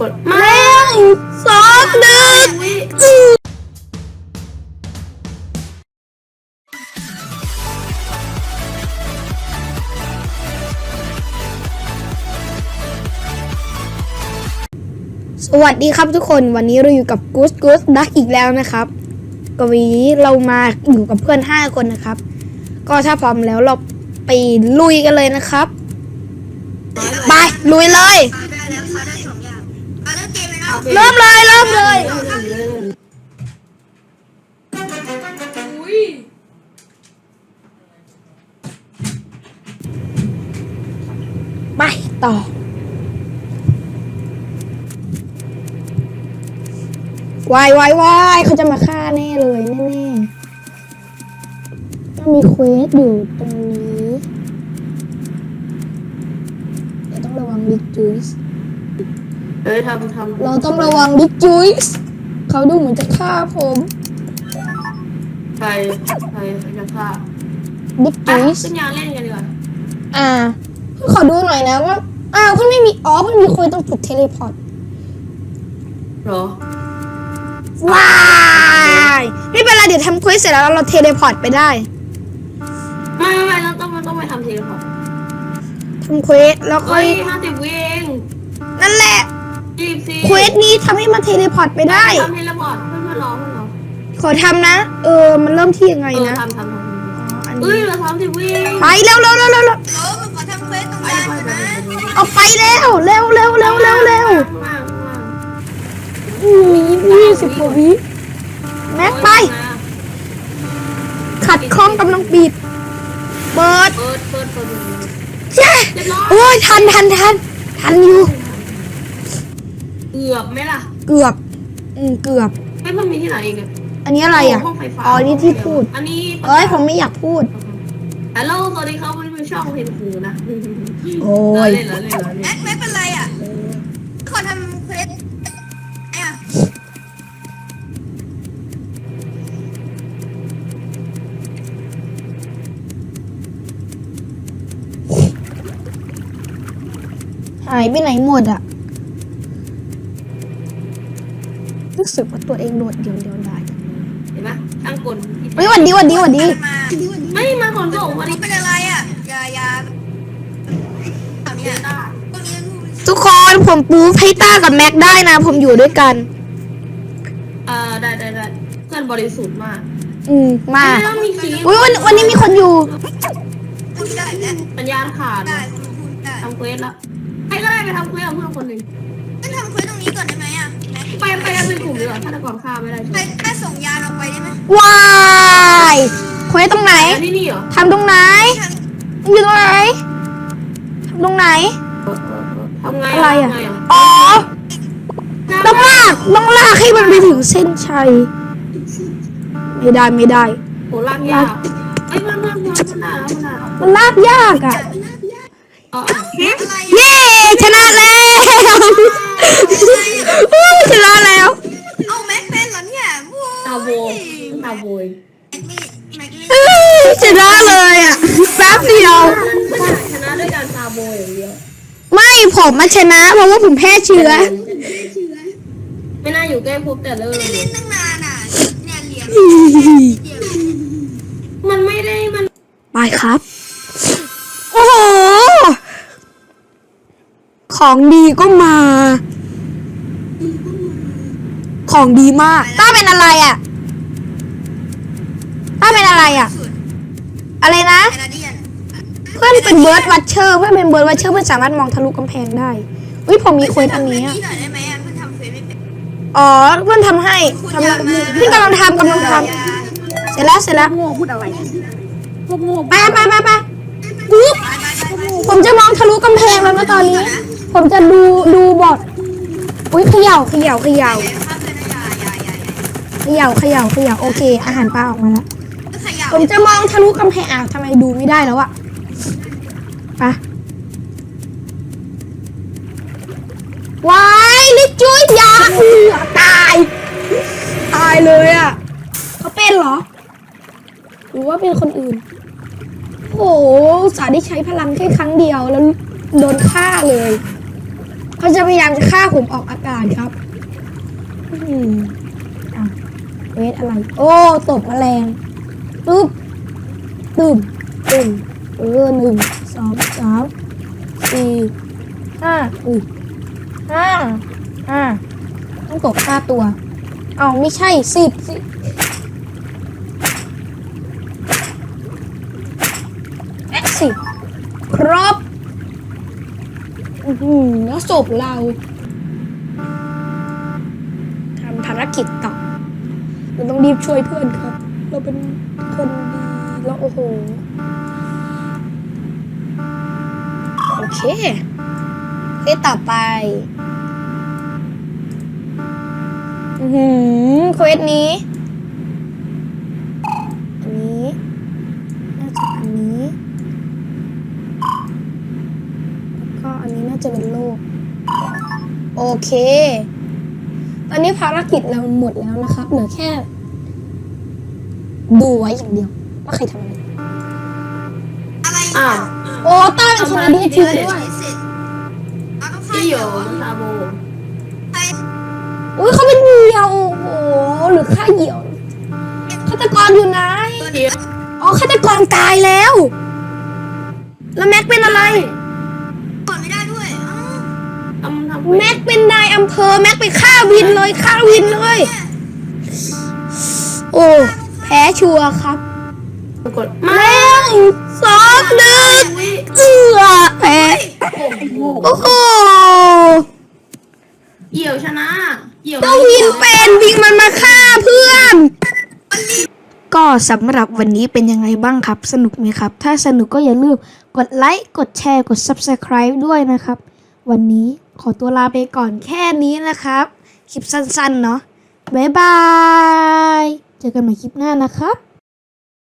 กดเร็วสองหนึ่งวิสวัสดีครับทุกคนวันนี้เราอยู่กับกูสกูสดักอีกแล้วนะครับก็วันนี้เรามาอยู่กับเพื่อน 5 คนนะครับ ก็ถ้าพร้อมแล้วเราไปลุยกันเลยนะครับ ไปลุยเลยไเขาได้สองอย่างเอาเริ่มเกมเลยนะเริ่มเลยเริ่มเลยไปต่อ วายวายวายเขาจะมาฆ่าแน่เลยแน่ๆต้องมีเควสอยู่ตรงนี้เดี๋ยวต้องระวังบิ๊กจุยส์ เอ้ยทำทำเราต้องระวังบิ๊กจุยส์เขาดูเหมือนจะฆ่าผมใครใครจะฆ่าบิ๊กอะจุยส์ขึ้นยางเล่นกันดีกว่าอ่าขอดูหน่อยนะว่าอ้าวเพื่อนไม่มีอ๋อเพื่อนมีคุยต้องจุดเทเลพอร์ตเหรอว้ายไม่เป็นไรเดี๋ยวทำเควสเสร็จแล้วเราเทเลพอร์ตไปได้ไม่ไม่ไม่เราต้องต้องไปทำทีละพอร์ตทำเควสแล้วค่อเฮ้ยยห้าสิบวิเอง นั่นแหละ ยี่สิบสี่เควสนี้ทำให้มันเทเลพอร์ตไปได้ ทำทีละพอร์ตเพื่อนเพื่อนรอเพื่อนรอขอทำนะ เออ มันเริ่มที่ยังไงเออนะทำทำทำอันเอ้นี้ยเราทำสิบวิไปเร็วเร็วเร็วเร็วเร็วโอ้มันขอทำเควสตรงกลางก่อนนะเอาไปเร็วเร็วเร็วเร็วเร็วเร็วมากมากมียี่สิบกว่าวิแม็กไป ขัดข้องกำลังปิด เปิดเปิดเปิดเปิดใช่โอ้ยทันทันทันทันอยู่เกือบไหมล่ะเกือบ อืมเกือบ ให้มันมีที่ไหนอีกอะอันนี้อะไรอะ ห้งไฟฟ้าอ๋อนี่ที่พูด อันนี้เอ้ยผมไม่อยากพูด ฮัลโหลสวัสดีครับวันนี้เป็นช่องเพนคูนะโอ้ย เล่นเหรอเล่นเหรอเล่นแม็กไม่เป็นไรอะขอทำเควสไอ้อะหายไปไหนหมดอะ รู้สึกว่าตัวเองโดดเดี่ยวเดียวได้เห็นไหมช่างกลเฮ้ยหวันดีหวันดีหวันดีมาไม่มาขนส่งวันนี่นี้เป็นอะไรอะยายาเอาเนี่ยได้พวกนี้ลูกทุกคนผมปูให้ต้ากับแม็กได้นะ ผมอยู่ด้วยกันเออได้ได้ได้เพื่อนบริสุทธิ์มาก อืมมาไม่ต้องมีคีย์อุ้ยวันวันนี้มีคนอยู่พูดได้เนี่ยสัญญาณขาดได้คุณพูดได้ทำเควสแล้วให้ก็ได้ไปทำเควสกับเพื่อนคนหนึ่งต้องทำเควสตรงนี้ก่อนได้ไหมอะแม็ก ไปไปกันเป็นกลุ่มดีกว่าฆาตกรฆ่าไม่ได้ใช่ใคไหรมแค่ส่งยานออกไปได้ไหมว้ายเควสตรงไหนอันนี้นี่เหรอทำตรงไหน อยู่ตรงไหนทำตรงไหนเออเออเออทำไงอะไรอะทำไงอ๋อ ต้องลาก ต้องลากให้มันไปถึงเส้นชัย ไม่ได้ไม่ได้โหลากยากไอ้ยมันมันมันมันได้แล้วมันได้แล้วมันลากยากอะเอออะไรเย้ ชนะแล้วชนะแล้ว เอาแม็กเป็นเหรอเนี่ยโว้ตาโบตาโบยแม็กนี่เอ้ยชนะเลยอะแป๊บเดียว ชนะด้วยการตาโบยอย่างเดียว ไม่ผมมาชนะเพราะว่าผมแพ้เชื้อ ไม่น่าอยู่ใกล้พบแต่เริ่มเล่นตั้งนานอะเนี่ยเหลี่ยมเดียวมันไม่ได้มันไปครับ ของดีก็มา ของดีมากต้าเป็นอะไรอะต้าเป็นอะไรอะสุดอะไรนะแคนาเดียนเพื่อนเป็นเบิร์ดวัชเชอร์ เพื่อนเป็นเบิร์ดวัชเชอร์เพื่อนสามารถมองทะลุกำแพงได้อุ้ยผมมีเควสอันนี้ทำอะเควสหน่อยได้ไหมอะเพิ่งทำเควสไม่เป็นอ๋อเพื่อนทำให้ทำพี่กำลังทำกำลังทำเสร็จแล้วเสร็จแล้วโง่พูดอะไรพวกโง่ไปไปไปไปปุ๊บไปไปไปไปผมจะมองทะลุกำแพงแล้วนะตอนนี้ ผมจะดูดูบอดอุ้ยเขย่าเขย่าเขย่าเขย่าเขย่าเขย่าเขย่าโอเค อาหารปลาออกมาแล้วผมจะมองทะลุกำแพงอะทำไมดูไม่ได้แล้วอะไปวายลิจุยยาเอือตาย ตายเลยอะเขาเป็นเหรอ หรือว่าเป็นคนอื่น โอ้โหสาได้ใช้พลังแค่ครั้งเดียวแล้วโดนฆ่าเลย เขาจะพยายามจะฆ่าผมออกอากาศครับอืมอะเวทอะไร โอ้ตบแมลงปึ๊บตึมตึมเออหนึ่งสองสามสี่ห้าอุ้ยห้าห้าต้องตบห้าตัว เอาไม่ใช่สิบสิสิบครบ แล้วศพเราทำภารกิจต่อเราต้องรีบช่วยเพื่อนครับ เราเป็นคนดีแล้วโอ้โห โอเคเควสต่อไปอือหือเควสนี้นี้ น่าจะอันนี้ ก็อันนี้น่าจะเป็นโลก โอเค ตอนนี้ภารกิจเราหมดแล้วนะครับ เหลือแค่ ดูไว้อย่างเดียวว่าใครทำอะไรอะไรอ้าวโอ้ต้าเป็นคนอดีตจริงด้วยเสร็จเราต้องฆ่าพี่เหโยยื่อซาโบใครอุ้ยเขาเป็นเหยี่ยว โอ้โหหรือฆ่าเหยี่ยวฆาตกรอยู่ไหนเดียวอ๋อฆาตกรตายแล้ว แล้วแม็กเป็นอะไร แม็กเป็นนายอำเภอแม็กไปฆ่าวินเลยฆ่าวินเลย โอ้แพ้ชัวร์ครับกดแม่งสองหนึ่งเอือแพ้โอ้โหโอ้โหเหี่ยวชนะเหี่ยวเจ้าวินเป็นวิงมันมาฆ่าเพื่อน ก็สำหรับวันนี้เป็นยังไงบ้างครับ สนุกไหมครับ ถ้าสนุกก็อย่าลืมกดไลค์ กดแชร์ กด Subscribe ด้วยนะครับ วันนี้ ขอตัวลาไปก่อนแค่นี้นะครับ คลิปสั้นๆเนาะบ๊ายบาย เจอกันใหม่คลิปหน้านะครับ